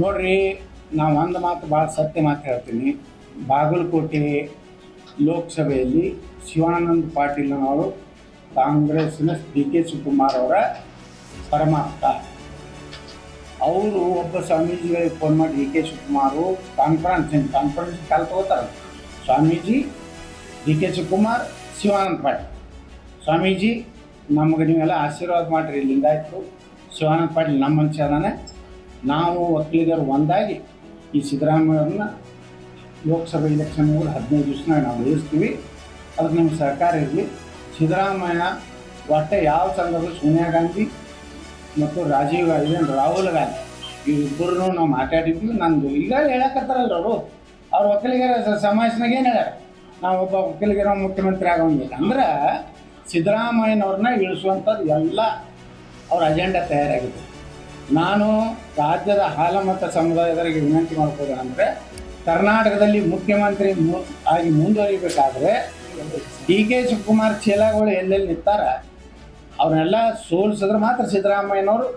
ನೋಡ್ರಿ, ನಾವು ಒಂದು ಮಾತು ಭಾಳ ಸತ್ಯ ಮಾತು ಹೇಳ್ತೀನಿ. ಬಾಗಲಕೋಟೆ ಲೋಕಸಭೆಯಲ್ಲಿ ಶಿವಾನಂದ ಪಾಟೀಲ್ನವರು ಕಾಂಗ್ರೆಸ್ನ ಡಿ ಕೆ ಶಿವಕುಮಾರ್ ಅವರ ಪರಮಾಪ್ತ ಅವರು ಒಬ್ಬ ಸ್ವಾಮೀಜಿಗಳಿಗೆ ಫೋನ್ ಮಾಡಿ D K Shivakumar conference conference call ತಗೋತಾರೆ? Swamiji, D K Shivakumar, Shivananda Patil. Swamiji, ನಮಗೆ ನೀವೆಲ್ಲ ಆಶೀರ್ವಾದ ಮಾಡಿರಿ, ಇಲ್ಲಿಂದ ಆಯಿತು. ಶಿವಾನಂದ ಪಾಟೀಲ್ ನಮ್ಮ ಮನುಷ್ಯ ನಾವು ಒಕ್ಕಲಿಗರು ಒಂದಾಗಿ ಈ ಸಿದ್ದರಾಮಯ್ಯವ್ರನ್ನ ಲೋಕಸಭೆ ಎಲೆಕ್ಷನ್ ಹದಿನೈದು ದಿವಸನಾಗ ನಾವು ಬಯಸ್ತೀವಿ ಅದಕ್ಕೆ ನಿಮ್ಮ ಸಹಕಾರ ಇರಲಿ. ಸಿದ್ದರಾಮಯ್ಯ ಒಟ್ಟೆ ಯಾವ ಸಂದರ್ಭದಲ್ಲಿ ಸೋನಿಯಾ ಗಾಂಧಿ ಮತ್ತು ರಾಜೀವ್ ಗಾಂಧಿ ರಾಹುಲ್ ಗಾಂಧಿ ಇವರಿಬ್ಬರು ನಾವು ಮಾತಾಡಿದ್ವಿ. ನಂದು ಈಗ ಹೇಳಕತ್ತಾರಲ್ಲ ಅವರು. ಅವ್ರ ಒಕ್ಕಲಿಗರ ಸಮಾಜನಾಗ ಏನು ಹೇಳ್ಯಾರ? ನಾವು ಒಬ್ಬ ಒಕ್ಕಲಿಗರ ಮುಖ್ಯಮಂತ್ರಿ ಆಗೋಂಗಿಲ್ಲ. ಅಂದ್ರೆ ಸಿದ್ದರಾಮಯ್ಯನವ್ರನ್ನ ಇಳಿಸುವಂಥದ್ದು ಎಲ್ಲ ಅವ್ರ ಅಜೆಂಡಾ ತಯಾರಾಗಿದೆ. ನಾನು ರಾಜ್ಯದ ಹಾಲಮತ ಸಮುದಾಯದವರಿಗೆ ವಿನಂತಿ ಮಾಡ್ಕೋದೇನೆಂದರೆ ಕರ್ನಾಟಕದಲ್ಲಿ ಮುಖ್ಯಮಂತ್ರಿ ಆಗಿ ಮುಂದುವರಿಬೇಕಾದ್ರೆ ಡಿ ಕೆ ಶಿವಕುಮಾರ್ ಚೀಲಗಳು ಎಲ್ಲೆಲ್ಲಿ ನಿಂತಾರ ಅವರೆಲ್ಲ ಸೋಲಿಸಿದ್ರೆ ಮಾತ್ರ ಸಿದ್ದರಾಮಯ್ಯನವರು